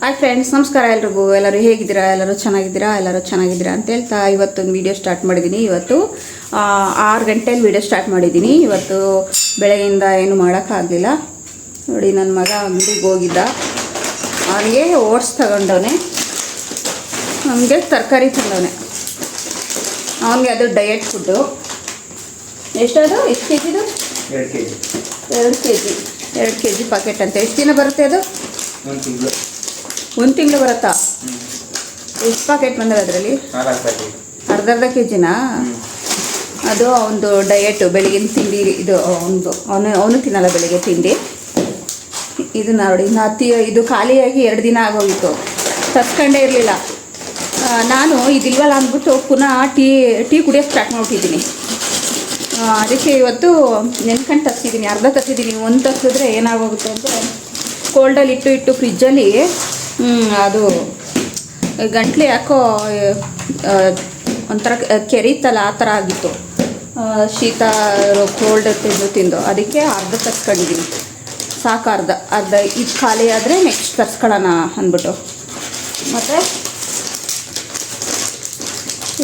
Hi friends ನಮಸ್ಕಾರ ಎಲ್ರಿಗೂ. ಎಲ್ಲರೂ ಹೇಗಿದ್ದೀರಾ? ಎಲ್ಲರೂ ಚೆನ್ನಾಗಿದ್ದೀರಾ? ಎಲ್ಲರೂ ಚೆನ್ನಾಗಿದ್ದೀರಾ ಅಂತ ಹೇಳ್ತಾ ಇವತ್ತೊಂದು ವೀಡಿಯೋ ಸ್ಟಾರ್ಟ್ ಮಾಡಿದ್ದೀನಿ. ಇವತ್ತು ಆರು ಗಂಟೆಯಲ್ಲಿ ವೀಡಿಯೋ ಸ್ಟಾರ್ಟ್ ಮಾಡಿದ್ದೀನಿ. ಇವತ್ತು ಬೆಳಗ್ಗೆಯಿಂದ ಏನು ಮಾಡೋಕ್ಕಾಗಲಿಲ್ಲ. ನೋಡಿ ನನ್ನ ಮಗ ಅಂಗಡಿಗೆ ಹೋಗಿದ್ದ. ಅವನಿಗೆ ಓಟ್ಸ್ ತಗೊಂಡವನೆ. ನಮಗೆ ತರಕಾರಿ ತಂದವನೆ. ಅವನಿಗೆ ಅದು ಡಯಟ್ ಫುಡ್ಡು ಎಷ್ಟದು? ಎಷ್ಟು ಕೆ ಜಿದು ಎರಡು ಕೆ ಜಿ ಎರಡು ಕೆ ಜಿ ಎರಡು ಕೆ ಜಿ ಪಾಕೆಟ್ ಅಂತ. ಎಷ್ಟು ದಿನ ಬರುತ್ತೆ ಅದು? ಒಂದು ತಿಂಗಳು. ಒಂದು ತಿಂಗಳು ಬರುತ್ತಾ? ಎಷ್ಟು ಪ್ಯಾಕೆಟ್ ಬಂದಿದೆ ಅದರಲ್ಲಿ? ನಾಲ್ಕು ಪ್ಯಾಕೆಟ್ ಅರ್ಧ ಅರ್ಧ ಕೆ ಜಿನಾ ಅದು ಒಂದು ಡಯಟು ಬೆಳಗಿನ ತಿಂಡಿ ಇದು ಒಂದು ಅವನು ಅವನು ತಿನ್ನಲ್ಲ ಬೆಳಿಗ್ಗೆ ತಿಂಡಿ. ಇದು ನೋಡಿ ನಾತಿ ಇದು ಖಾಲಿಯಾಗಿ ಎರಡು ದಿನ ಆಗೋಗಿತ್ತು. ತರ್ಸ್ಕೊಂಡೇ ಇರಲಿಲ್ಲ. ನಾನು ಇದಿಲ್ವಲ್ಲ ಅಂದ್ಬಿಟ್ಟು ಪುನಃ ಟೀ ಟೀ ಕುಡಿಯೋಕ್ಕೆ ಸ್ಟಾರ್ಟ್ ಮಾಡ್ಬಿಟ್ಟಿದ್ದೀನಿ. ಅದಕ್ಕೆ ಇವತ್ತು ನೆನ್ಕೊಂಡು ತರ್ಸಿದ್ದೀನಿ ಅರ್ಧ ತರ್ಸಿದ್ದೀನಿ. ಒಂದು ತರ್ಸಿದ್ರೆ ಏನಾಗೋಗುತ್ತೆ ಅಂದರೆ ಕೋಲ್ಡಲ್ಲಿ ಇಟ್ಟು ಇಟ್ಟು ಫ್ರಿಜ್ಜಲ್ಲಿ ಅದು ಗಂಟ್ಲು ಯಾಕೋ ಒಂಥರ ಕೆರೀತಲ್ಲ, ಆ ಥರ ಆಗಿತ್ತು. ಶೀತ ಕೋಲ್ಡ್ ತಿಂದು ತಿಂದು. ಅದಕ್ಕೆ ಅರ್ಧ ತರ್ಸ್ಕೊಂಡಿದ್ದೀನಿ ಸಾಕು ಅರ್ಧ. ಅರ್ಧ ಇದು ಖಾಲಿ ಆದರೆ ನೆಕ್ಸ್ಟ್ ತರ್ಸ್ಕೊಳ್ಳೋಣ ಅಂದ್ಬಿಟ್ಟು. ಮತ್ತು?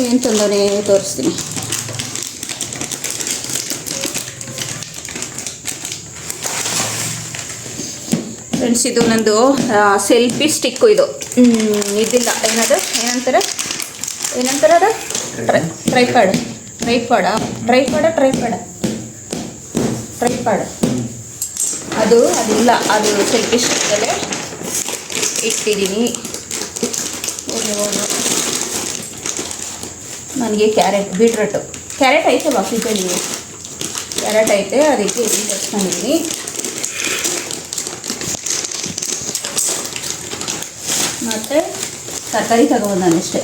ಏನು ತೊಂದರೆ ತೋರಿಸ್ತೀನಿ. ಫ್ರೆಂಡ್ಸ್ ಇದು ನಂದು ಸೆಲ್ಫಿ ಸ್ಟಿಕ್ಕು ಇದು. ಇದಿಲ್ಲ. ಏನದು? ಏನಂತಾರೆ? ಏನಂತಾರೆ ಅದು? Tripod tripod tripod tripod tripod ಅದು, ಅದಿಲ್ಲ. ಅದು ಸೆಲ್ಫಿ ಸ್ಟಿಕ್ಕಲ್ಲೇ ಇಟ್ಟಿದ್ದೀನಿ. ನನಗೆ ಕ್ಯಾರೆಟ್ ಬೀಟ್ರೂಟು ಕ್ಯಾರೆಟ್ ಐತೆ ಬಾಕಿದಲ್ಲಿ ಕ್ಯಾರೆಟ್ ಐತೆ, ಅದಕ್ಕೆ ಇಲ್ಲಿ ತರ್ಸ್ಕೊಂಡಿದ್ದೀನಿ ಮತ್ತು ತರಕಾರಿ ತಗೊಬಂದಾನೆ ಅಷ್ಟೇ.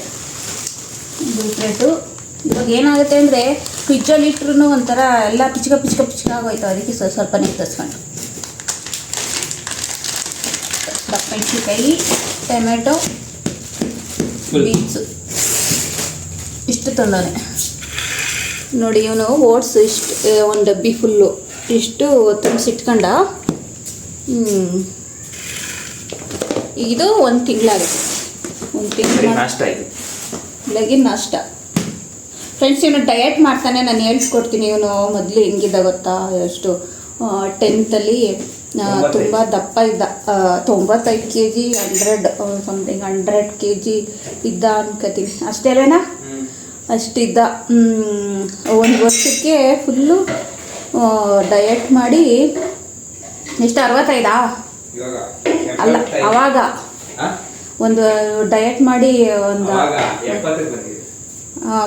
ಬೀಟ್ರೇಟು ಇವಾಗ ಏನಾಗುತ್ತೆ ಅಂದರೆ ಫ್ರಿಜ್ಜಲ್ಲಿ ಇಟ್ರು ಒಂಥರ ಎಲ್ಲ ಪಿಚ್ಕ ಪಿಚ್ಕ ಪಿಚ್ಕ ಆಗೋಯ್ತು. ಅದಕ್ಕೆ ಸ್ವಲ್ಪ ಸ್ವಲ್ಪ ನೀರು ತರಿಸ್ಕೊಂಡು. ಮೆಣಸಿನ್ಕಾಯಿ ಟೊಮೆಟೊ. ಬೀನ್ಸು. ಇಷ್ಟು ತಂದಾನೆ ನೋಡಿ ಇವನು ಓಟ್ಸ್ ಇಷ್ಟು ಒಂದು ಡಬ್ಬಿ ಫುಲ್ಲು ಇಷ್ಟು ತುಂಬಿಸಿಟ್ಕೊಂಡ ಹ್ಞೂ ಇದು ಒಂದು ತಿಂಗಳಾಗುತ್ತೆ. ಒಂದು ತಿಂಗಳು ನಾಷ್ಟ ಲಗಿನ್ ಬೆಳಗಿನ ನಾಷ್ಟ. ಫ್ರೆಂಡ್ಸ್ ಇವನು ಡಯಟ್ ಮಾಡ್ತಾನೆ ನಾನು ಹೇಳ್ಕೊಡ್ತೀನಿ. ಇವನು ಮೊದಲು ಹೆಂಗಿದ್ದ ಗೊತ್ತಾ? ಎಷ್ಟು ಟೆಂತಲ್ಲಿ. ತುಂಬ ದಪ್ಪ ಇದ್ದ. ತೊಂಬತ್ತೈದು K G hundred something hundred K G ಇದ್ದ ಅನ್ಕೋತೀನಿ. ಅಷ್ಟೇ ಅಲ್ವೇನಾ? ಹ್ಮ್. ಅಷ್ಟಿದ್ದ ಒಂದು ವರ್ಷಕ್ಕೆ ಫುಲ್ಲು ಡಯಟ್ ಮಾಡಿ ಎಷ್ಟು ಅರವತ್ತೈದಾ? ಅಲ್ಲ ಅವಾಗ ಒಂದು ಡಯಟ್ ಮಾಡಿ ಒಂದು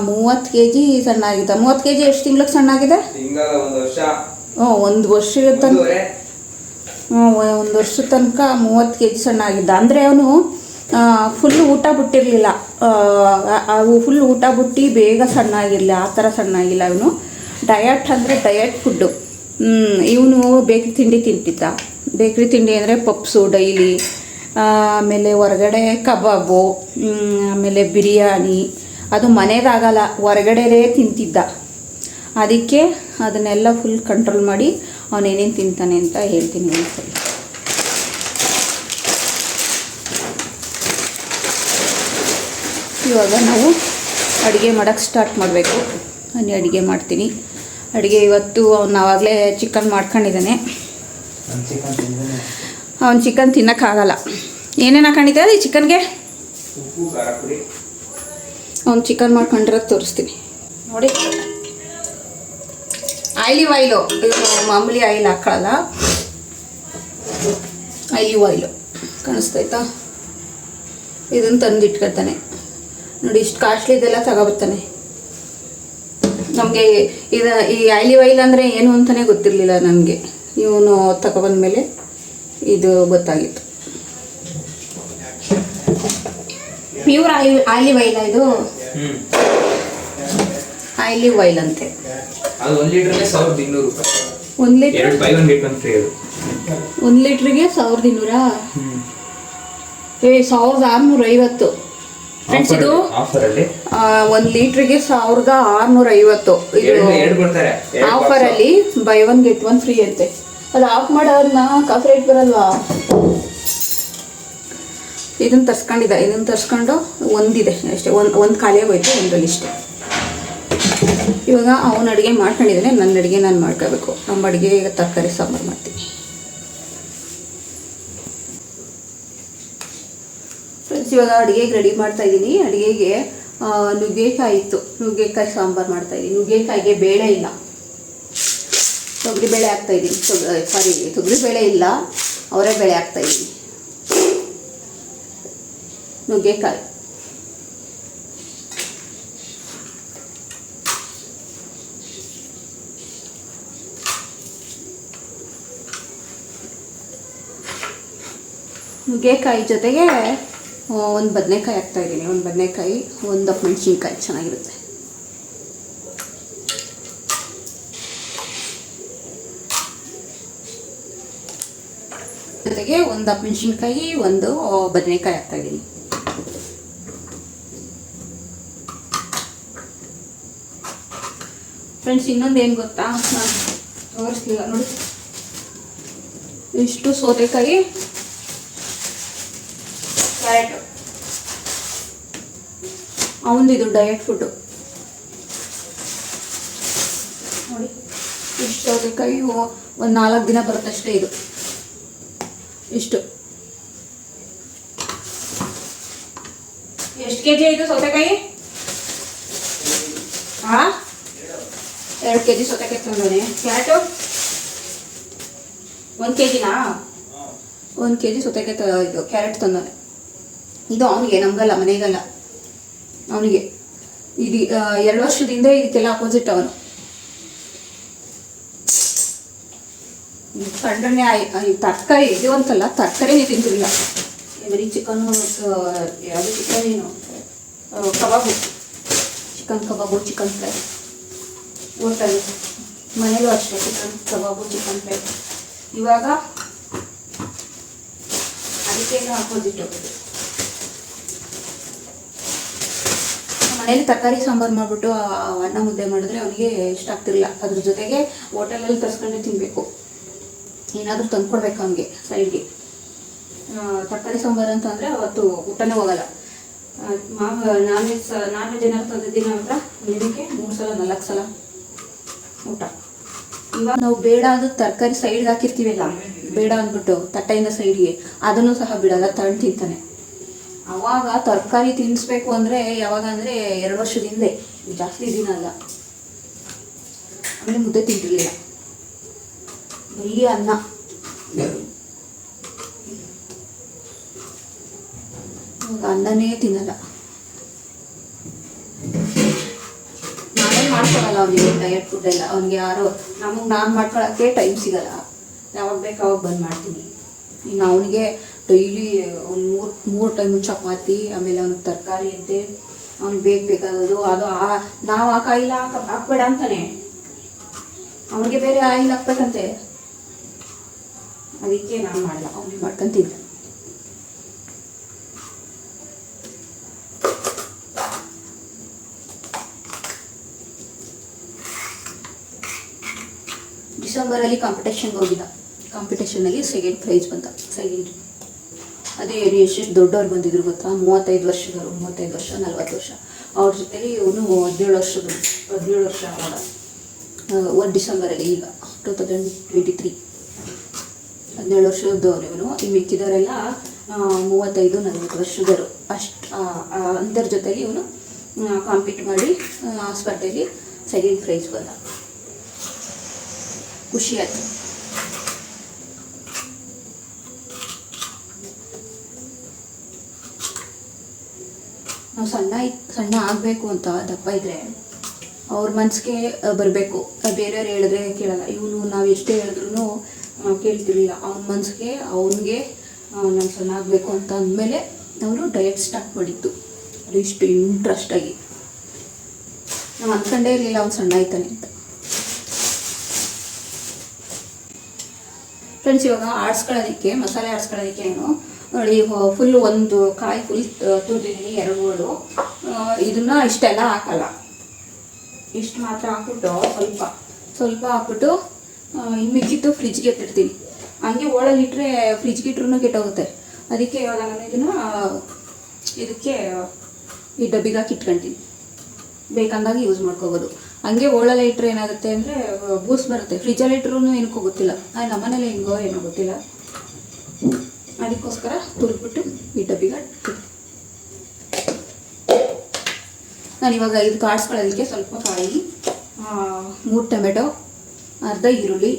ಮೂವತ್ತು ಕೆ ಜಿ ಸಣ್ಣ ಆಗಿದೆ ಮೂವತ್ತು ಕೆ ಜಿ ಎಷ್ಟು ತಿಂಗ್ಳಿಗೆ ಸಣ್ಣ ಆಗಿದೆ ವರ್ಷ. ಹ್ಞೂ ಒಂದು ವರ್ಷದ ತನಕ ಹ್ಞೂ ಒಂದು ವರ್ಷದ ತನಕ ಮೂವತ್ತು ಕೆ ಜಿ ಸಣ್ಣ ಆಗಿದ್ದ ಅಂದರೆ ಅವನು ಫುಲ್ ಊಟ ಬಿಟ್ಟಿರಲಿಲ್ಲ. ಫುಲ್ ಊಟ ಬಿಟ್ಟು ಬೇಗ ಸಣ್ಣ ಆಗಿರಲಿಲ್ಲ ಆ ಥರ ಸಣ್ಣ ಆಗಿಲ್ಲ ಅವನು. ಡಯಟ್ ಅಂದರೆ ಡಯಟ್ ಫುಡ್ಡು ಇವನು ಬೇಕು ತಿಂಡಿ ತಿಂತಿದ್ದ. ಬೇಕ್ರಿ ತಿಂಡಿ ಅಂದರೆ ಪಪ್ಸು ಡೈಲಿ ಆಮೇಲೆ ಹೊರಗಡೆ ಕಬಾಬು ಆಮೇಲೆ ಬಿರಿಯಾನಿ. ಅದು ಮನೆಗಾಗಲ್ಲ ಹೊರಗಡೆನೇ ತಿಂತಿದ್ದ. ಅದಕ್ಕೆ ಅದನ್ನೆಲ್ಲ ಫುಲ್ ಕಂಟ್ರೋಲ್ ಮಾಡಿ ಅವನೇನೇನು ತಿಂತಾನೆ ಅಂತ ಹೇಳ್ತೀನಿ ಒಂದ್ಸರಿ ಇವಾಗ ನಾವು ಅಡುಗೆ ಮಾಡೋಕ್ಕೆ ಸ್ಟಾರ್ಟ್ ಮಾಡಬೇಕು. ನಾನು ಅಡುಗೆ ಮಾಡ್ತೀನಿ. ಅಡುಗೆ ಇವತ್ತು ಅವ್ನು ಆವಾಗಲೇ ಚಿಕನ್ ಮಾಡ್ಕೊಂಡಿದ್ದಾನೆ. ಅವ್ನು ಚಿಕನ್ ತಿನ್ನೋಕ್ಕಾಗಲ್ಲ ಏನೇನು ಹಾಕೊಂಡಿದ್ದೆ ಈ ಚಿಕನ್ಗೆ ಅವ್ನು ಚಿಕನ್ ಮಾಡ್ಕೊಂಡಿರೋದು ತೋರಿಸ್ತೀನಿ. ನೋಡಿ. ಆಯ್ಲಿ. ಆಯಿಲು ಮಾಮೂಲಿ ಆಯಿಲ್ ಹಾಕೊಳ್ಳಲ್ಲ ಆಯ್ಲಿ ಆಯಿಲು. ಕಾಣಿಸ್ತೈತಾ? ಇದನ್ನು ತಂದು ಇಟ್ಕೊಳ್ತಾನೆ ನೋಡಿ ಇಷ್ಟು ಕಾಸ್ಟ್ಲಿದೆಲ್ಲ ತಗೊಬರ್ತಾನೆ. ನಮಗೆ ಇದು ಈ ಆಯ್ಲಿ ಆಯಿಲ್ ಅಂದರೆ ಏನು ಅಂತಲೇ ಗೊತ್ತಿರಲಿಲ್ಲ ನನಗೆ. ಇವನು ತಗೊಬಂದ್ಮೇಲೆ ಇದು ಗೊತ್ತಾಗಿತ್ತು. ಪ್ಯೂರ್ ಆಯಿಲ್ ಆಯ್ಲಿ ಆಯಿಲ್ ಇದು? ಆಲಿವ್ ಆಯ್ಲಿ ಆಯಿಲ್ ಅಂತೆ. ಅದು ಒಂದು ಲೀಟರ್ಗೆ ಸಾವಿರದ ಇನ್ನೂರು ರೂಪಾಯಿ. ಒಂದು ಲೀಟ್ರ್? ಬೈ ಒಂದು ಗೆಟ್ ಒಂದು ಫ್ರೀ ಅದು. ಒಂದು ಲೀಟ್ರಿಗೆ ಸಾವಿರದ ಇನ್ನೂರಾ? ಏ ಸಾವಿರದ ಆರುನೂರ ಐವತ್ತು ಫ್ರೆಂಡ್ಸ್ ಇದು ಒಂದು ಲೀಟ್ರಿಗೆ ಸಾವಿರದ ಆರ್ನೂರ ಐವತ್ತು ಇದು ಅಲ್ಲಿ ಆಫರಲ್ಲಿ buy one get one free ಅಂತೆ. ಅದು ಆಫ್ ಮಾಡೋದನ್ನ ಕಾಫಿ ರೇಟ್ ಬರಲ್ವಾ? ಇದನ್ನ ತರ್ಸ್ಕೊಂಡಿದ್ದ ಇದನ್ನ ತರ್ಸ್ಕೊಂಡು ಒಂದಿದೆ ಅಷ್ಟೇ. ಒಂದು ಒಂದು ಖಾಲಿ ಹೋಯ್ತು ಒಂದರಲ್ಲಿ ಇಷ್ಟೇ ಇವಾಗ ಅವನ ಅಡುಗೆ ಮಾಡ್ಕೊಂಡಿದ್ದಾನೆ ನನ್ನ ಅಡುಗೆ ನಾನು ಮಾಡ್ಕೋಬೇಕು. ನಮ್ಮ ಅಡುಗೆ ಈಗ ತರಕಾರಿ ಸಾಂಬಾರು ಮಾಡ್ತೀನಿ ಫ್ರೆಂಡ್ಸ್, ಇವಾಗ ಅಡುಗೆಗೆ ರೆಡಿ ಮಾಡ್ತಾ ಇದ್ದೀನಿ. ಅಡುಗೆಗೆ ನುಗ್ಗೆಕಾಯಿ ಇತ್ತು ನುಗ್ಗೆಕಾಯಿ ಸಾಂಬಾರು ಮಾಡ್ತಾ ಇದ್ದೀನಿ. ನುಗ್ಗೆಕಾಯಿಗೆ ಬೇಳೆ ಇಲ್ಲ. ತೊಗರಿ ಬೇಳೆ ಹಾಕ್ತಾ ಇದ್ದೀನಿ. ಸಾರಿ ತೊಗರಿ ಬೇಳೆ ಇಲ್ಲ. ಅವರೇ ಬೇಳೆ ಹಾಕ್ತಾ ಇದ್ದೀನಿ. ನುಗ್ಗೆಕಾಯಿ. ನುಗ್ಗೆಕಾಯಿ ಜೊತೆಗೆ ಒಂದು ಬದನೆಕಾಯಿ ಹಾಕ್ತಾ ಇದ್ದೀನಿ. ಒಂದು ಬದನೆಕಾಯಿ, ಒಂದು ದಪ್ಪ ಮೆಣಸಿನ್ಕಾಯಿ ಚೆನ್ನಾಗಿರುತ್ತೆ. ಜೊತೆಗೆ ಒಂದು ದಪ್ಪ ಮೆಣಸಿನ್ಕಾಯಿ ಒಂದು ಬದನೆಕಾಯಿ ಹಾಕ್ತಾ ಇದ್ದೀನಿ. ಫ್ರೆಂಡ್ಸ್, ಇನ್ನೊಂದು ಏನು ಗೊತ್ತಾ? ತೋರಿಸ್ಲಿಲ್ಲ, ನೋಡಿ. ಇಷ್ಟು ಸೌತೆಕಾಯಿ. ಕ್ಯಾರೆಟ್ ಅವನದು ಇದು ಡಯಟ್ ಫುಡ್ಡು ನೋಡಿ ಇಷ್ಟು ಸೌತೆಕಾಯಿ ಒಂದು ನಾಲ್ಕು ದಿನ ಬರುತ್ತಷ್ಟೇ ಇದು. ಇಷ್ಟು. ಎಷ್ಟು ಕೆ ಜಿ ಇದು ಸೌತೆಕಾಯಿ? ಹಾ ಎರಡು ಕೆ ಜಿ ಸೌತೆಕಾಯಿ ತಂದೋನೆ. ಕ್ಯಾರೆಟು? ಒಂದು ಕೆ ಜಿನಾ ಒಂದು ಕೆ ಜಿ ಸೌತೆಕಾಯಿ ಇದು ಕ್ಯಾರೆಟ್ ತಂದೋನೆ. ಇದು ಅವನಿಗೆ, ನಮಗಲ್ಲ, ಮನೆಗಲ್ಲ. ಅವನಿಗೆ. ಇದು ಎರಡು ವರ್ಷದಿಂದ ಇದಕ್ಕೆಲ್ಲ ಅಪೋಸಿಟ್ ಅವನು. ಕಂಡ್ರೆ ತರಕಾರಿ, ಇದು ತರಕಾರಿನೇ ತಿಂತಿರಲಿಲ್ಲ ಬರೀ ಚಿಕನ್ ಯಾವುದು ಚಿಕನ್ ಏನು? ಕಬಾಬು. ಚಿಕನ್ ಕಬಾಬು ಚಿಕನ್ ಫ್ರೈ ಹೋಟಲ್. ಮನೇಲೂ ಅಷ್ಟೇ ಚಿಕನ್ ಕಬಾಬು ಚಿಕನ್ ಫ್ರೈ ಇವಾಗ ಅದಕ್ಕೆ ಅಪೋಸಿಟ್ ಮನೇಲಿ ತರಕಾರಿ ಸಾಂಬಾರು ಮಾಡಿಬಿಟ್ಟು ಅನ್ನ ಮುದ್ದೆ ಮಾಡಿದ್ರೆ ಅವನಿಗೆ ಇಷ್ಟ ಆಗ್ತಿರಲಿಲ್ಲ. ಅದ್ರ ಜೊತೆಗೆ ಹೋಟೆಲಲ್ಲಿ ತರಿಸ್ಕೊಂಡೆ ತಿನ್ನಬೇಕು ಏನಾದರೂ ತಂದ್ಕೊಡ್ಬೇಕು ಅವನಿಗೆ ಸೈಡ್ಗೆ. ತರಕಾರಿ ಸಾಂಬಾರು ಅಂತ ಅಂದರೆ ಅವತ್ತು ಊಟನೇ ಹೋಗಲ್ಲ. ಮಾವ, ನಾನ್ ವೆಜ್ ನಾನ್ ವೆಜ್ ಏನಾದ್ರು ತಂದಿದ್ದೀನಿ ಅಂತ ದಿನಕ್ಕೆ ಮೂರು ಸಲ, ನಾಲ್ಕು ಸಲ ಊಟ. ಇವಾಗ ನಾವು ಬೇಡ ಅದು ತರಕಾರಿ ಸೈಡ್ಗೆ ಹಾಕಿರ್ತೀವಲ್ಲ, ಬೇಡ ಅಂದ್ಬಿಟ್ಟು ತಟ್ಟೆಯಿಂದ ಸೈಡ್ಗೆ, ಅದನ್ನು ಸಹ ಬಿಡಲ್ಲ ತಗೊಂಡು ತಿಂತಾನೆ. ಅವಾಗ ತರಕಾರಿ ತಿನ್ನಿಸ್ಬೇಕು ಅಂದರೆ ಯಾವಾಗ ಅಂದರೆ ಎರಡು ವರ್ಷದ ಹಿಂದೆ ಜಾಸ್ತಿ ದಿನ ಅಲ್ಲ. ಆಮೇಲೆ ಮುದ್ದೆ ತಿಂತಿರಲಿಲ್ಲ ಬರೀ ಅನ್ನ. ಅನ್ನನೇ ತಿನ್ನಲ್ಲ. ನಾನೇ ಮಾಡ್ಕೊಳಲ್ಲ ಅವನಿಗೆ ಡಯಟ್ ಫುಡ್ ಎಲ್ಲ. ಅವ್ನಿಗೆ ಯಾರೋ, ನಮಗೆ ನಾನು ಮಾಡ್ಕೊಳಕ್ಕೆ ಟೈಮ್ ಸಿಗಲ್ಲ. ಯಾವಾಗ ಬೇಕು ಅವಾಗ ಬಂದು ಮಾಡ್ತೀನಿ. ಇನ್ನು ಅವನಿಗೆ ಡೈಲಿ ಒಂದು ಮೂರು ಮೂರು ಟೈಮು ಚಪಾತಿ, ಆಮೇಲೆ ಅವ್ನಿಗೆ ತರಕಾರಿ ಅಂತೆ ಅವ್ನಿಗೆ ಬೇಕು ಬೇಕಾದದು ಅದು ಆ, ನಾವು ಆ ಕಾಯಿಲ್ಲ ಹಾಕ, ಹಾಕ್ಬೇಡ ಅಂತಾನೆ. ಅವನಿಗೆ ಬೇರೆ ಆಯಿಲ್ ಹಾಕ್ಬೇಕಂತೆ. ಅದಕ್ಕೆ ನಾನು ಮಾಡಲ್ಲ ಅವ್ನಿಗೆ ಮಾಡ್ಕೊಂತಿದ್ದೆ ಡಿಸೆಂಬರಲ್ಲಿ ಕಾಂಪಿಟೇಷನ್ಗೆ ಹೋಗಿದ್ದ. ಕಾಂಪಿಟೇಷನಲ್ಲಿ ಸೆಕೆಂಡ್ ಪ್ರೈಸ್ ಬಂದ ಸೆಕೆಂಡ್ ಅದೇ ಎಷ್ಟೆಷ್ಟು ದೊಡ್ಡವ್ರು ಬಂದಿದ್ರು ಗೊತ್ತಾ? ಮೂವತ್ತೈದು ವರ್ಷದವರು ಮೂವತ್ತೈದು ವರ್ಷ, ನಲ್ವತ್ತು ವರ್ಷ. ಅವ್ರ ಜೊತೆಲಿ ಇವನು ಹದಿನೇಳು ವರ್ಷದ ಹದಿನೇಳು ವರ್ಷ ಆವಾಗ ಒಂದು ಡಿಸೆಂಬರಲ್ಲಿ ಈಗ, ಟೂ ತೌಸಂಡ್ ಟ್ವೆಂಟಿ ತ್ರೀ ಹದಿನೇಳು ವರ್ಷದವನು ಇವನು. ಈ ಮಿಕ್ಕಿದವರೆಲ್ಲ ಮೂವತ್ತೈದು, ನಲ್ವತ್ತು ವರ್ಷದವರು. ಅಷ್ಟು ಅಂದರ ಜೊತೆಲಿ ಇವನು ಕಾಂಪೀಟ್ ಮಾಡಿ ಸ್ಪರ್ಧೆಯಲ್ಲಿ ಸೆಕೆಂಡ್ ಪ್ರೈಸ್ ಬಂದ. ಖುಷಿ ನಾವು ಸಣ್ಣ ಸಣ್ಣ ಆಗಬೇಕು ಅಂತ ದಪ್ಪ ಇದ್ರೆ ಅವ್ರ ಮನಸ್ಸಿಗೆ ಬರಬೇಕು. ಬೇರೆಯವ್ರು ಹೇಳಿದ್ರೆ ಕೇಳಲ್ಲ. ಇವನು ನಾವು ಎಷ್ಟೇ ಹೇಳಿದ್ರು ಕೇಳ್ತಿರ್ಲಿಲ್ಲ. ಅವನ ಮನಸ್ಸಿಗೆ ಅವನಿಗೆ ನಾನು ಸಣ್ಣ ಆಗಬೇಕು ಅಂತ ಅಂದಮೇಲೆ ಅವರು ಡಯಟ್ ಸ್ಟಾರ್ಟ್ ಮಾಡಿದ್ದು. ಅದು ಇಷ್ಟು ಇಂಟ್ರೆಸ್ಟಾಗಿ ನಾವು ಅಂದ್ಕೊಂಡೇ ಇರಲಿಲ್ಲ ಅವ್ನು ಸಣ್ಣ ಆಯ್ತಾನೆ ಅಂತ. ಫ್ರೆಂಡ್ಸ್ ಇವಾಗ ಆಡ್ಸ್ಕೊಳ್ಳೋದಕ್ಕೆ, ಮಸಾಲೆ ಆಡ್ಸ್ಕೊಳ್ಳೋದಕ್ಕೆ ಏನು ನೋಡಿ ಫುಲ್ ಒಂದು ಕಾಯಿ ಫುಲ್ ತುರಿದಿದ್ದೀನಿ ಎರಡು ಮೂರು ಇದನ್ನ ಇಷ್ಟೆಲ್ಲ ಹಾಕಲ್ಲ. ಇಷ್ಟು ಮಾತ್ರ ಹಾಕ್ಬಿಟ್ಟು ಸ್ವಲ್ಪ ಸ್ವಲ್ಪ ಹಾಕ್ಬಿಟ್ಟು ಮಿಕ್ಕಿತ್ತು ಫ್ರಿಜ್ಗೆ ಎತ್ತಿಡ್ತೀನಿ ಹಂಗೆ ಓಡಲ್ಲಿ ಇಟ್ಟರೆ ಫ್ರಿಜ್ಗೆ ಇಟ್ರೂ ಕೆಟ್ಟೋಗುತ್ತೆ. ಅದಕ್ಕೆ ಇವಾಗ ನಾನು ಇದನ್ನ, ಇದಕ್ಕೆ ಈ ಡಬ್ಬಿಗೆ ಹಾಕಿ ಇಟ್ಕೊಂತೀನಿ. ಬೇಕಂದಾಗ ಯೂಸ್ ಮಾಡ್ಕೋಬೋದು. ಹಂಗೆ ಓಳಲ್ಲಿ ಇಟ್ಟರೆ ಏನಾಗುತ್ತೆ ಅಂದರೆ ಬೂಸ್ ಬರುತ್ತೆ. ಫ್ರಿಜ್ಜಲ್ಲಿ ಇಟ್ರೂ ಏನಕ್ಕೂ ಗೊತ್ತಿಲ್ಲ. ನಮ್ಮ ಮನೇಲಿ ಹೆಂಗೋ ಏನೋ ಗೊತ್ತಿಲ್ಲ. ಅದಕ್ಕೋಸ್ಕರ ತುರಿದ್ಬಿಟ್ಟು ಈ ಡಬ್ಬಿಗೆ ಇವಾಗ ಇದು ಕಾಡ್ಸ್ಕೊಳ್ಳೋದಕ್ಕೆ ಸ್ವಲ್ಪ ಕಾಯಿ ಮೂರು ಟೊಮೆಟೊ, ಅರ್ಧ ಈರುಳ್ಳಿ,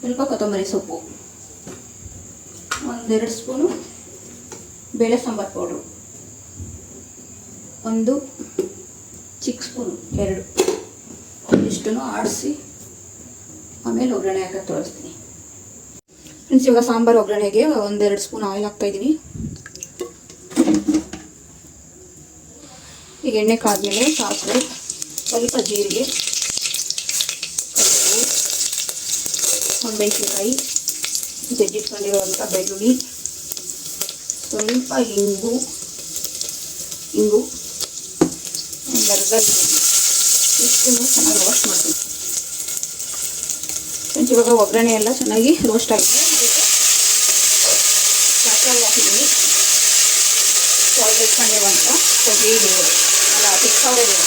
ಸ್ವಲ್ಪ ಕೊತ್ತಂಬರಿ ಸೊಪ್ಪು, ಒಂದೆರಡು ಸ್ಪೂನು ಬೇಳೆ ಸಾಂಬಾರು ಪೌಡ್ರು, ಒಂದು ಚಿಕ್ಕ ಸ್ಪೂನು, ಎರಡು. ಇಷ್ಟನ್ನು ಆಡಿಸಿ ಆಮೇಲೆ ಒಗ್ಗರಣೆ ಹಾಕಕ್ಕೆ ತೋರಿಸ್ತೀನಿ ಫ್ರೆಂಡ್ಸ್ ಇವಾಗ ಸಾಂಬಾರು ಒಗ್ಗರಣೆಗೆ ಒಂದೆರಡು ಸ್ಪೂನ್ ಆಯಿಲ್ ಹಾಕ್ತಾಯಿದ್ದೀನಿ ಈಗ ಎಣ್ಣೆ ಕಾದ್ಮೇಲೆ ಸಾಸಿವೆ, ಸ್ವಲ್ಪ ಜೀರಿಗೆ ಒಂದು ಮೆಣಸಿನಕಾಯಿ ಜಜ್ಜಿಟ್ಕೊಂಡಿರುವಂಥ ಬೆಳ್ಳುಳ್ಳಿ, ಸ್ವಲ್ಪ ಇಂಗು ಇಂಗು, ಒಂದು ಅರ್ಧ ಇಷ್ಟನ್ನು ಚೆನ್ನಾಗಿ ರೋಸ್ಟ್ ಮಾಡ್ತೀನಿ. ಇವಾಗ ಒಗ್ಗರಣೆ ಎಲ್ಲ ಚೆನ್ನಾಗಿ ರೋಸ್ಟ್ ಆಗಿದೆ ಇಟ್ಕೊಂಡಿರುವಂಥ ಕೊಬ್ಬರಿ ಅಲ್ಲ ತಿಕ್ಕಾವರೆ ಬೇಳೆ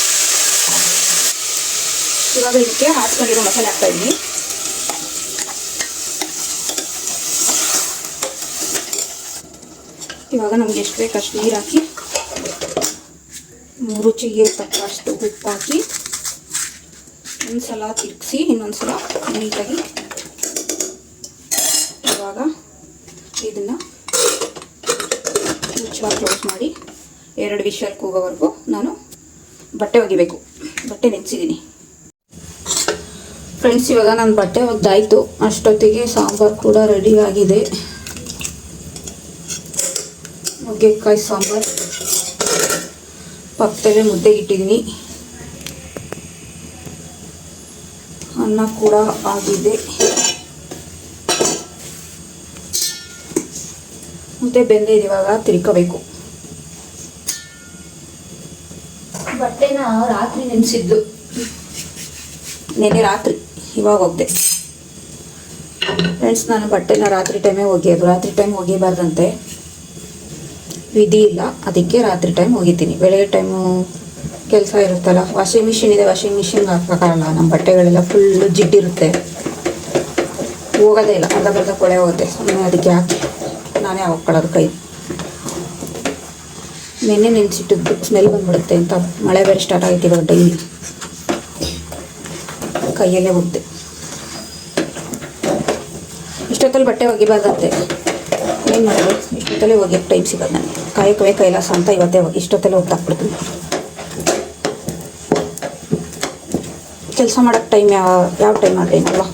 ಇವಾಗ ಇದಕ್ಕೆ ಹಾಸ್ಕೊಂಡಿರೋ ಮಸಾಲೆ ಹಾಕ್ತಾ ಇದ್ದೀನಿ. ಇವಾಗ ನಮ್ಗೆ ಎಷ್ಟು ಬೇಕು ಅಷ್ಟು ನೀರು ಹಾಕಿ ರುಚಿಗೆ ತಕ್ಕಷ್ಟು ಉಪ್ಪು ಹಾಕಿ, ಒಂದ್ಸಲ ತಿರುಗಿಸಿ, ಇನ್ನೊಂದ್ಸಲ ನೀಟಾಗಿ ಇವಾಗ ಇದನ್ನು ಮುಚ್ಚಳ ಕ್ಲೋಸ್ ಮಾಡಿ. ಎರಡು ವಿಷಲ್ ಕೂಗೋವರೆಗೂ ನಾನು ಬಟ್ಟೆ ಒಗಿಬೇಕು. ಬಟ್ಟೆ ನೆನೆಸಿದ್ದೀನಿ ಫ್ರೆಂಡ್ಸ್ ಇವಾಗ ನಾನು ಬಟ್ಟೆ ಒಗ್ದಾಯಿತು. ಅಷ್ಟೊತ್ತಿಗೆ ಸಾಂಬಾರು ಕೂಡ ರೆಡಿ ಆಗಿದೆ. ನುಗ್ಗೆಕಾಯಿ ಸಾಂಬಾರು. ಪಕ್ಕದಲ್ಲೇ ಮುದ್ದೆ ಇಟ್ಟಿದ್ದೀನಿ ಅನ್ನ ಕೂಡ ಆಗಿದೆ. ಮುದ್ದೆ ಬೆಂದಿದೆ ಇವಾಗ, ತಿರ್ಕೋಬೇಕು. ರಾತ್ರಿ ನೆನೆಸಿದ್ದು. ನೆನೆ ರಾತ್ರಿ, ಇವಾಗ ಹೋಗ್ದೆ. ಫ್ರೆಂಡ್ಸ್ ನಾನು ಬಟ್ಟೆನ ರಾತ್ರಿ ಟೈಮೇ ಒಗೆಯೋದು. ರಾತ್ರಿ ಟೈಮ್ ಒಗಿಬಾರ್ದಂತೆ ವಿಧಿ ಇಲ್ಲ. ಅದಕ್ಕೆ ರಾತ್ರಿ ಟೈಮ್ ಒಗಿತೀನಿ. ಬೆಳಗ್ಗೆ ಟೈಮು ಕೆಲಸ ಇರುತ್ತಲ್ಲ ವಾಷಿಂಗ್ ಮಿಷಿನ್ ಇದೆ. ವಾಷಿಂಗ್ ಮಿಷಿನ್ಗೆ ಹಾಕೋಕ್ಕಾಗಲ್ಲ ನಮ್ಮ ಬಟ್ಟೆಗಳೆಲ್ಲ ಫುಲ್ಲು ಜಿಡ್ಡಿರುತ್ತೆ. ಹೋಗೋದೇ ಇಲ್ಲ. ಅರ್ಧ ಬರ್ಧ ಕೊಳೆ ಹೋಗುತ್ತೆ. ಸುಮ್ಮನೆ ಅದಕ್ಕೆ ಹಾಕಿ ನಾನೇ ಹಾಕೊಳ್ಳೋದು ಕೈ. ನೆನ್ನೆ ನೆನೆಸಿಟ್ಟಿದ್ದು ಸ್ಮೆಲ್ ಬಂದ್ಬಿಡುತ್ತೆ ಅಂತ ಮಳೆ ಬೇರೆ ಸ್ಟಾರ್ಟ್ ಆಗೈತೆ ಇವಾಗ ಡೈಲಿ ಕೈಯಲ್ಲೇ ಹೋಗ್ದೆ ಇಷ್ಟೊತ್ತಲ್ಲಿ ಬಟ್ಟೆ ಒಗಿಬಾರ್ದಂತೆ. ಏನು ಮಾಡೋದು? ಇಷ್ಟೊತ್ತಲ್ಲೇ ಒಗಿಯಕ್ಕೆ ಟೈಮ್ ಸಿಗೋದು ನನಗೆ. ಕಾಯಕವೇ ಕೈಲಾಸ ಅಂತ ಇವತ್ತೇ ಹೋಗಿ ಇಷ್ಟೊತ್ತಲ್ಲೇ ಹೋಗ್ತಾಕ್ಬಿಡ್ತೀನಿ ಕೆಲಸ ಮಾಡೋಕ್ಕೆ ಟೈಮ್ ಯಾವ ಯಾವ ಟೈಮ್ ಅಲ್ವಾ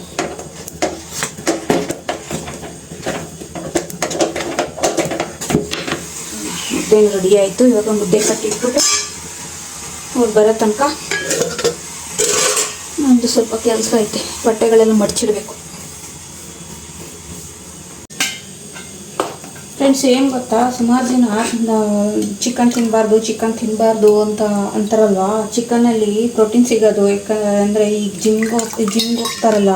ಮುದ್ದೇನು ರೆಡಿ ಆಯಿತು. ಇವಾಗ ಮುದ್ದೆ ಕಟ್ಟಿಟ್ಬಿಟ್ಟು ಅವ್ರು ಬರೋ ತನಕ ಒಂದು ಸ್ವಲ್ಪ ಕೆಲಸ ಐತೆ. ಬಟ್ಟೆಗಳೆಲ್ಲ ಮಡಚಿಡ್ಬೇಕು. ಫ್ರೆಂಡ್ಸ್ ಏನು ಗೊತ್ತಾ? ಸುಮಾರು ದಿನ ಚಿಕನ್ ತಿನ್ನಬಾರ್ದು ಚಿಕನ್ ತಿನ್ನಬಾರ್ದು ಅಂತ ಅಂತಾರಲ್ವಾ? ಚಿಕನಲ್ಲಿ ಪ್ರೋಟೀನ್ ಸಿಗೋದು. ಯಾಕಂದರೆ ಈಗ ಜಿಮ್ಗೆ ಹೋಗಿ ಜಿಮ್ಗೆ ಹೋಗ್ತಾರಲ್ಲ,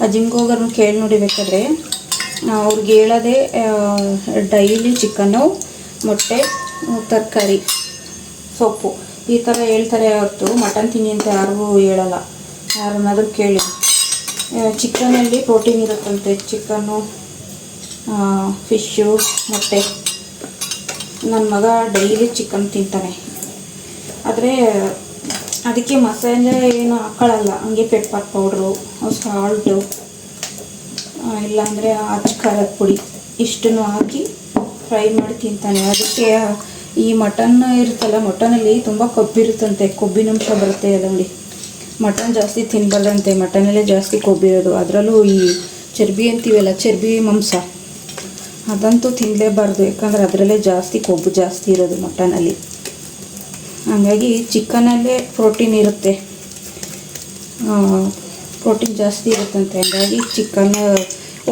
ಆ ಜಿಮ್ಗೆ ಹೋಗೋರ್ನ ಕೇಳಿ ನೋಡಿಬೇಕಾದ್ರೆ ಅವ್ರಿಗೆ ಹೇಳೋದೇ ಡೈಲಿ ಚಿಕನ್ನು ಮೊಟ್ಟೆ ತರಕಾರಿ, ಸೊಪ್ಪು. ಈ ಥರ ಹೇಳ್ತಾರೆ ಹೊರತು ಮಟನ್ ತಿನ್ನಿ ಅಂತ ಯಾರಿಗೂ ಹೇಳಲ್ಲ. ಯಾರನ್ನಾದರೂ ಕೇಳಿ. ಚಿಕನಲ್ಲಿ ಪ್ರೋಟೀನ್ ಇರುತ್ತಂತೆ. ಚಿಕನ್ನು ಫಿಶ್ಶು ಮೊಟ್ಟೆ. ನನ್ನ ಮಗ ಡೈಲಿ ಚಿಕನ್ ತಿಂತಾನೆ. ಆದರೆ, ಅದಕ್ಕೆ ಮಸಾಲೆ ಏನು ಹಾಕೊಳ್ಳಲ್ಲ ಹಂಗೆ ಪೆಪ್ಪರ್ ಪೌಡ್ರು ಸಾಲ್ಟು ಇಲ್ಲಾಂದರೆ ಅಚ್ಚ ಖಾರದ ಪುಡಿ. ಇಷ್ಟನ್ನು ಹಾಕಿ ಫ್ರೈ ಮಾಡಿ ತಿಂತಾನೆ ಅದಕ್ಕೆ ಈ ಮಟನ್ ಇರುತ್ತಲ್ಲ ಮಟನಲ್ಲಿ ತುಂಬ ಕೊಬ್ಬಿರುತ್ತಂತೆ ಕೊಬ್ಬಿನಂಶ ಬರುತ್ತೆ ಎಲ್ಲ ನೋಡಿ. ಮಟನ್ ಜಾಸ್ತಿ ತಿನ್ನಬಾರ್ದಂತೆ ಮಟನಲ್ಲೇ ಜಾಸ್ತಿ ಕೊಬ್ಬಿರೋದು ಅದರಲ್ಲೂ ಈ ಚರ್ಬಿ ಅಂತೀವಲ್ಲ, ಚರ್ಬಿ ಮಾಂಸ. ಅದಂತೂ ತಿನ್ನಲೇಬಾರ್ದು ಯಾಕಂದರೆ ಅದರಲ್ಲೇ ಜಾಸ್ತಿ ಕೊಬ್ಬು ಜಾಸ್ತಿ ಇರೋದು ಮಟನಲ್ಲಿ ಹಾಗಾಗಿ ಚಿಕನಲ್ಲೇ ಪ್ರೋಟೀನ್ ಇರುತ್ತೆ. ಪ್ರೋಟೀನ್ ಜಾಸ್ತಿ ಇರುತ್ತಂತೆ. ಹಾಗಾಗಿ ಚಿಕನ್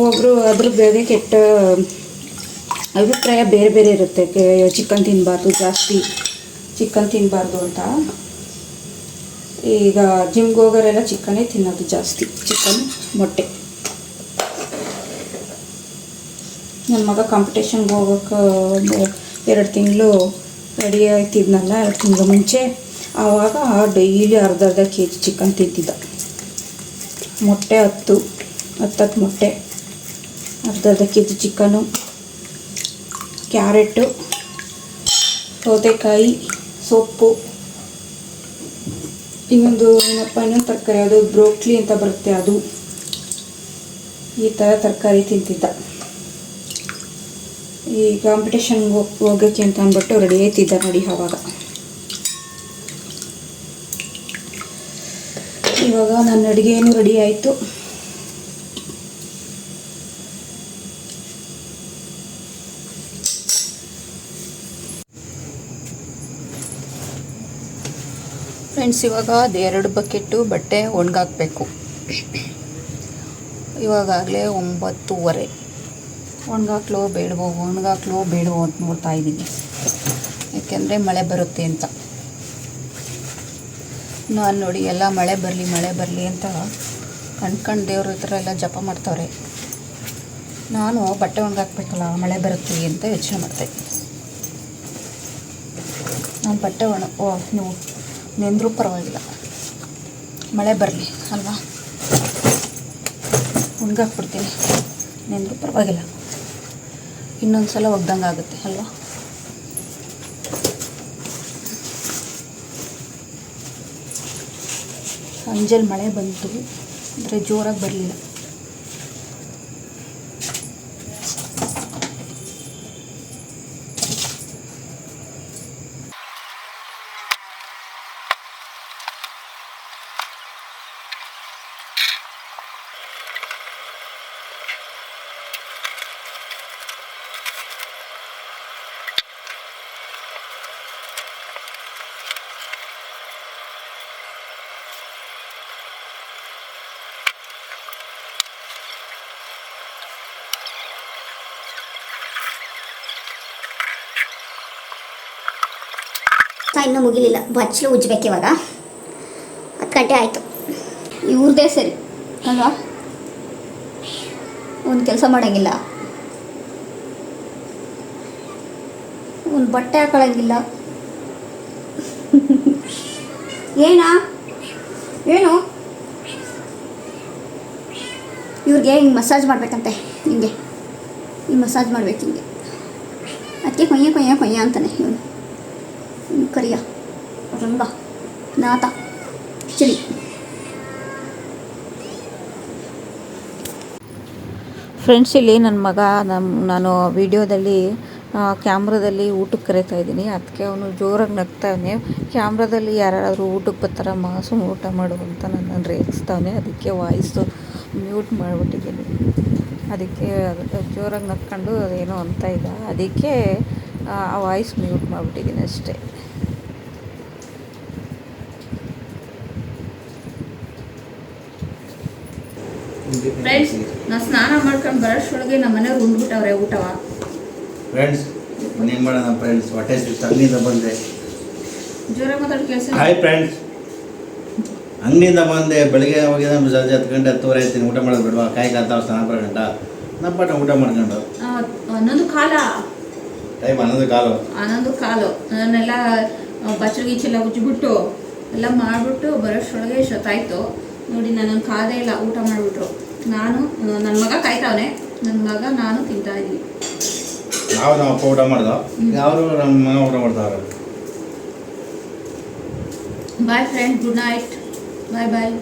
ಒಬ್ಬರು ಅದ್ರ ಬೇರೆ ಕೆಟ್ಟ ಅಭಿಪ್ರಾಯ ಬೇರೆ ಬೇರೆ ಇರುತ್ತೆ. ಚಿಕನ್ ತಿನ್ನಬಾರ್ದು ಜಾಸ್ತಿ ಚಿಕನ್ ತಿನ್ನಬಾರ್ದು ಅಂತ. ಈಗ ಜಿಮ್ಗೆ ಹೋಗೋರೆಲ್ಲ ಚಿಕನ್ನೇ ತಿನ್ನೋದು ಜಾಸ್ತಿ. ಚಿಕನ್ ಮೊಟ್ಟೆ. ನನ್ನ ಮಗ ಕಾಂಪಿಟೇಷನ್ಗೆ ಹೋಗೋಕೆ, ಒಂದು ಎರಡು ತಿಂಗಳು ರೆಡಿ ಆಯ್ತಿದ್ನಲ್ಲ ಎರಡು ತಿಂಗಳು ಮುಂಚೆ. ಆವಾಗ ಡೈಲಿ ಅರ್ಧ ಅರ್ಧ ಕೆ ಜಿ ಚಿಕನ್ ತಿಂತಿದ್ದ. ಮೊಟ್ಟೆ ಹತ್ತು, ಹತ್ತತ್ತು ಮೊಟ್ಟೆ. ಅರ್ಧ ಅರ್ಧ ಕೆ ಜಿ ಚಿಕನು. ಕ್ಯಾರೆಟು, ಸೌತೆಕಾಯಿ, ಸೊಪ್ಪು. ಇನ್ನೊಂದು ಏನಪ್ಪ, ಇನ್ನೊಂದು ತರಕಾರಿ, ಅದು ಬ್ರೋಕ್ಲಿ ಅಂತ ಬರುತ್ತೆ ಅದು. ಈ ಥರ ತರಕಾರಿ ತಿಂತಿದ್ದ. ಈ ಕಾಂಪಿಟೇಷನ್ಗೆ ಹೋಗಿ, ಹೋಗೋಕ್ಕೆ ಅಂತ ಅಂದ್ಬಿಟ್ಟು ರೆಡಿ ಆಯ್ತಿದ್ದ ನೋಡಿ ಆವಾಗ ಇವಾಗ ನನ್ನ ಅಡುಗೆ ಏನು ರೆಡಿ ಆಯಿತು. ಫ್ರೆಂಡ್ಸ್ ಇವಾಗ ಅದು ಎರಡು ಬಕೆಟು ಬಟ್ಟೆ ಒಣಗಾಕಬೇಕು. ಇವಾಗಲೇ ಒಂಬತ್ತೂವರೆ. ಒಣಗಾಕ್ಲೋ ಬೇಡವೋ ಒಣಗಾಕ್ಲೋ ಬೇಡವೋ ಅಂತ ನೋಡ್ತಾ ಇದ್ದೀನಿ. ಯಾಕೆಂದರೆ ಮಳೆ ಬರುತ್ತೆ ಅಂತ. ನಾನು ನೋಡಿ ಎಲ್ಲ ಮಳೆ ಬರಲಿ ಮಳೆ ಬರಲಿ ಅಂತ ಕಣ್ಕಂಡು ದೇವ್ರ ಹತ್ರ ಎಲ್ಲ ಜಪ ಮಾಡ್ತವ್ರೆ. ನಾನು ಬಟ್ಟೆ ಒಣಗಾಕ್ಬೇಕಲ್ಲ, ಮಳೆ ಬರುತ್ತೆ ಅಂತ ಯೋಚನೆ ಮಾಡ್ತಾ. ನಾನು ಬಟ್ಟೆ ಒಣ ಓ, ನೀವು ನೆಂದರೂ ಪರವಾಗಿಲ್ಲ. ಮಳೆ ಬರಲಿ, ಅಲ್ವಾ? ಒಣಗಾಕ್ಬಿಡ್ತೀನಿ ನೆಂದರೂ ಪರವಾಗಿಲ್ಲ. ಇನ್ನೊಂದು ಸಲ ಒಗ್ದಂಗೆ ಆಗುತ್ತೆ, ಅಲ್ವಾ? ಸಂಜೆಲಿ ಮಳೆ ಬಂತು, ಅಂದರೆ ಜೋರಾಗಿ ಬರಲಿಲ್ಲ. ಇನ್ನೂ ಮುಗಿಲಿಲ್ಲ. ಬಚ್ಚಲು ಉಜ್ಬೇಕು ಇವಾಗ. ಹತ್ತು ಗಂಟೆ ಆಯಿತು. ಇವ್ರದೇ ಸರಿ, ಅಲ್ವಾ? ಒಂದು ಕೆಲಸ ಮಾಡೋಂಗಿಲ್ಲ. ಒಂದು ಬಟ್ಟೆ ಹಾಕೊಳ್ಳೋಂಗಿಲ್ಲ ಏನಾ? ಏನು? ಇವ್ರಿಗೆ ಹಿಂಗೆ ಮಸಾಜ್ ಮಾಡಬೇಕಂತೆ, ಹಿಂಗೆ. ಹಿಂಗೆ ಮಸಾಜ್ ಮಾಡ್ಬೇಕು ಹಿಂಗೆ. ಅದಕ್ಕೆ ಕೊಯ್ಯ ಕೊಯ್ಯ ಕೊಯ್ಯ ಅಂತಾನೆ ಇವನು. ಕರಿಯ. ರಂಗ ನಾಥ ಚಿಳಿ ಫ್ರೆಂಡ್ಸ್ ಇಲ್ಲಿ ನನ್ನ ಮಗ ನಮ್ಮ ನಾನು ವಿಡಿಯೋದಲ್ಲಿ ಕ್ಯಾಮ್ರಾದಲ್ಲಿ ಊಟಕ್ಕೆ ಕರೀತಾ ಇದ್ದೀನಿ. ಅದಕ್ಕೆ ಅವನು ಜೋರಾಗಿ ನಗ್ತಾವನೆ ಕ್ಯಾಮ್ರಾದಲ್ಲಿ ಯಾರಾದರೂ ಊಟಕ್ಕೆ ಬರ್ತಾರ ಮಾಸು ಊಟ ಮಾಡು ಅಂತ ನನ್ನನ್ನು ರೇಗಿಸ್ತಾವನೆ. ಅದಕ್ಕೆ ವಾಯ್ಸು ಮ್ಯೂಟ್ ಮಾಡಿಬಿಟ್ಟಿದ್ದೀನಿ. ಅದಕ್ಕೆ ಜೋರಾಗಿ ನಗ್ಕೊಂಡು ಅದೇನೋ ಅಂತ ಇದ್ದ. ಅದಕ್ಕೆ, ಆ ವಾಯ್ಸ್ ಮ್ಯೂಟ್ ಮಾಡಿಬಿಟ್ಟಿದ್ದೀನಿ ಅಷ್ಟೇ. ಫ್ರೆಂಡ್ಸ್ ನಾ ಸ್ನಾನ ಮಾಡ್ಕೊಂಡು ಬರೋಷ್ಟೊಳಗೆ ನಮ್ಮ ಮನೆಯವ್ರು ಉಂಡ್ಬಿಟ್ಟವ್ರೆ ಊಟವ. ಫ್ರೆಂಡ್ಸ್ ಏನು ಮಾಡೋಣ ಫ್ರೆಂಡ್ಸ್ ಹೊಟ್ಟೆ ಅಂಗಡಿಯಿಂದ ಬಂದೆ. ಜ್ವರ ಮಾತಾಡಿ ಕೆಲಸ. ಹಾಯ್ ಫ್ರೆಂಡ್ಸ್ ಅಂಗಡಿಯಿಂದ ಬಂದೆ. ಬೆಳಿಗ್ಗೆ ಹೋಗಿದ್ದೆ ಸಂಜೆ ಹತ್ತು ಗಂಟೆ ಹತ್ತುವರೆ ಆಯ್ತೀನಿ ಊಟ ಮಾಡೋದು ಬಿಡುವ? ಕಾಯಿ ಕಾತಾವ ಸ್ನಾನ ಬರಗಂಟ ನಮ್ಮ ಪಟ್ಟ ಊಟ ಮಾಡ್ಕೊಂಡು. ಹನ್ನೊಂದು ಕಾಲ. ಟೈಮ್ ಹನ್ನೊಂದು ಕಾಲು. ಹನ್ನೊಂದು ಕಾಲು. ಅದನ್ನೆಲ್ಲ ಬಚ್ಚಲು ಗೀಚೆಲ್ಲ ಉಜ್ಜಿಬಿಟ್ಟು ಎಲ್ಲ ಮಾಡಿಬಿಟ್ಟು ಬರೋಷ್ಟೊಳಗೆ ಎಷ್ಟೊತ್ತಾಯ್ತು ನೋಡಿ ನನ್ನನ್ನು ಕಾದೇ ಇಲ್ಲ ಊಟ ಮಾಡಿಬಿಟ್ರು. ನಾನು ನನ್ನ ಮಗ ಕಾಯ್ತಾವನೆ. ನನ್ನ ಮಗ ನಾನು ತಿಂತಾ ಇದ್ದೀನಿ ನಾವು ನಮ್ಮ ಅಪ್ಪ ಊಟ ಮಾಡ್ದೋ? ಅವರು ನಮ್ಮ ಮಗ ಊಟ boy friend good night bye bye